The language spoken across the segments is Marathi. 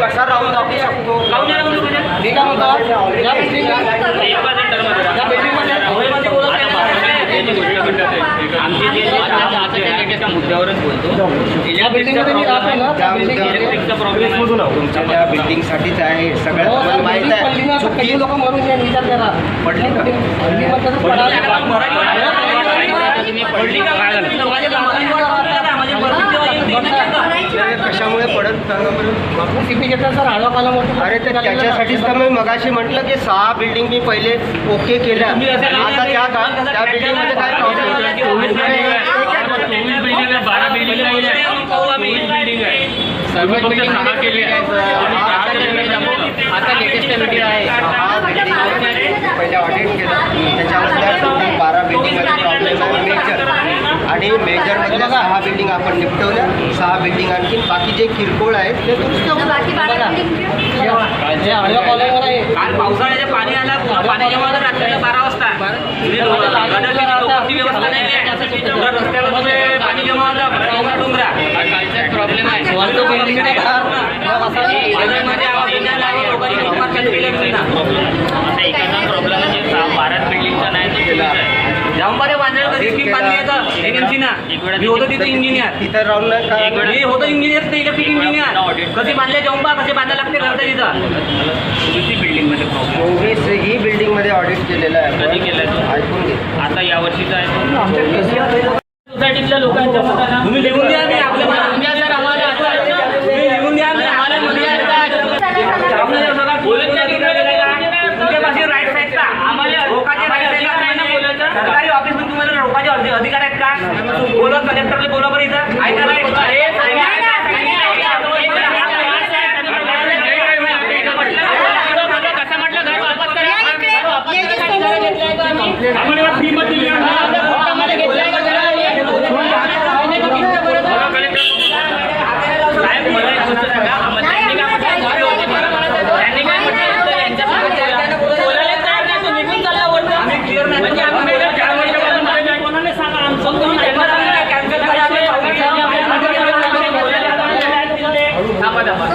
कसा राहून दाखवू शकतो राहून नाही दाखवू शकत. मी काय म्हणतो या building ला- या building मध्ये राहुलमध्ये बोलत नाही ना. आमची जी आता- आता इलेक्ट्रिकच्या मुद्द्यावरच बोलतो या building मध्ये मी राहतो ना, त्या building मध्ये- इलेक्ट्रिकचा प्रॉब्लेम तुमच्या त्या बिल्डिंग साठीच आहे. सगळ्यात हो, माहीत आहे लोक मरून विचार करा. पडली का? सर आडवा अरे तर त्याच्यासाठीच तर मी मगाशी म्हटलं की सहा बिल्डिंग मी पहिले ओके केल्या आता त्या का त्या बिल्डिंगमध्ये काय बारा बिल्डिंग सर्व बिल्डिंग सहा केली आता लेटेस्ट मीटिंग आहे सहा बिल्डिंग पहिले ऑडिट केलं त्याच्यानंतर बिल्डिंग बारा बिल्डिंगमध्ये प्रॉब्लेम आहे मेजर आणि मेजरमधल्या सहा बिल्डिंग आपण निपटवल्या सहा बिल्डिंग आणखी बाकी जे किरकोळ आहेत ते दुरुस्त काल पावसाळ्याचे पाणी आलं पाणी जमा झालं रात्री बारा वाजता. व्यवस्था नाही पाणी जमा होतं डोंगरा कालचा प्रॉब्लेम आहे. भारत बिल्डिंगचा नाही जांबारे बांधणार कधी स्कीम बांधली आहे एनएमसी ना. मी होतो तिथे इंजिनियर तिथं राहून मी होतो इंजिनियर ते इलेक्ट्रिक इंजिनियर कसे बांधले कसे बांधायला लागते करता तिथं दुसरी बिल्डिंगमध्ये प्रॉब्लेम चोवीस ही बिल्डिंगमध्ये ऑडिट केलेलं आहे. कधी तो? ऐकून घे. आता या वर्षीचा आहे सोसायटीतल्या लोकांच्या मतानं तुम्ही लिहून द्या मी आपल्या तुम्ही लिहून द्या मी आम्हाला लिहून द्या. आपल्याला सगळं बोलत नाही की तुमच्या पाशी राईट आहेत का आम्हाला रोकाचे राईट आहेत का नाही ना बोलायचं सरकारी ऑफिसमध्ये तुम्हाला रोकाचे अधिकार आहेत का? बोलत कलेक्टरला बोला बरं इथं. ऐकायला right. कसं म्हटलं घर वापस करा साहेब मला एक गोष्ट सांगा त्यांनी काय म्हटलं त्यांनी काय म्हटलं यांच्या बोलायला तयार नाही तो निघून चालला वरती आम्ही क्लिअर नाही म्हणजे आम्ही मेलं चार वर्षापासून कोणाला सांगा आमचं कोण त्यांना सांगा कॅन्सल करा थांबा थांबा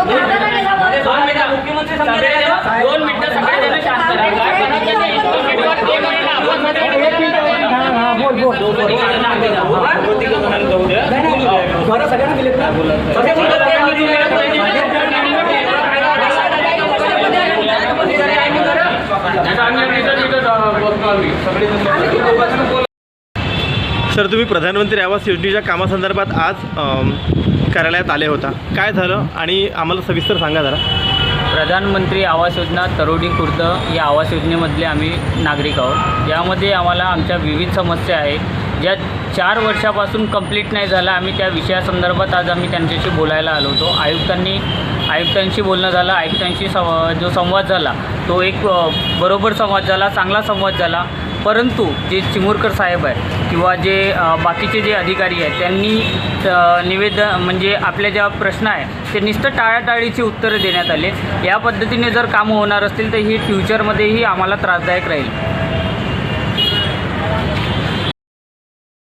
दोन मिनिटं मुख्यमंत्री समजले दोन मिनिटं सगळे सर तुम्ही प्रधानमंत्री आवास योजनेच्या कामासंदर्भात आज कार्यालयात आले होता. काय झालं आणि आम्हाला सविस्तर सांगा जरा. प्रधानमंत्री आवास योजना तरोडी खुर्द या आवास योजनेमधले आम्ही नागरिक आहोत. यामध्ये आम्हाला आमच्या विविध समस्या आहेत. ज्या चार वर्षापासून कंप्लीट नाही झाला आम्ही त्या विषयासंदर्भात आज आम्ही त्यांच्याशी बोलायला आलो होतो. आयुक्तांनी आयुक्तांशी बोलणं झालं. आयुक्तांशी सं जो संवाद झाला तो एक बरोबर संवाद झाला चांगला संवाद झाला. परंतु जे चिमूरकर साहेब आहे किंवा जे बाकीचे जे अधिकारी आहेत त्यांनी निवेदन म्हणजे आपल्या ज्या प्रश्न आहे ते नुसतं टाळाटाळीची उत्तरं देण्यात आले या पद्धतीने जर कामं होणार असतील तर ही फ्युचरमध्येही आम्हाला त्रासदायक राहील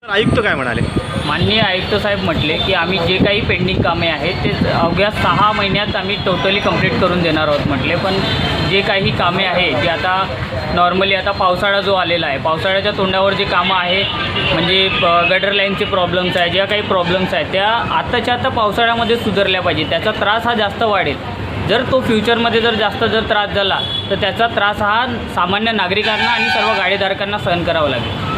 तर आयुक्त काय म्हणाले? माननीय आयुक्त साहेब म्हटले की आम्ही जे काही पेंडिंग कामे आहेत ते अवघ्या सहा महिन्यात आम्ही टोटली कंप्लीट करून देणार आहोत म्हटले. पण जे काही कामे आहे जे आता नॉर्मली आता पावसाळा जो आलेला आहे पावसाळ्याच्या तोंडावर जे कामं आहे म्हणजे गटर लाईनचे प्रॉब्लेम्स आहे ज्या काही प्रॉब्लेम्स आहेत त्या आत्ताच्या आता पावसाळ्यामध्ये सुधारल्या पाहिजे त्याचा त्रास हा जास्त वाढेल. जर तो फ्युचरमध्ये जर जास्त जर त्रास झाला तर त्याचा त्रास हा सामान्य नागरिकांना आणि सर्व गाडीधारकांना सहन करावा लागेल.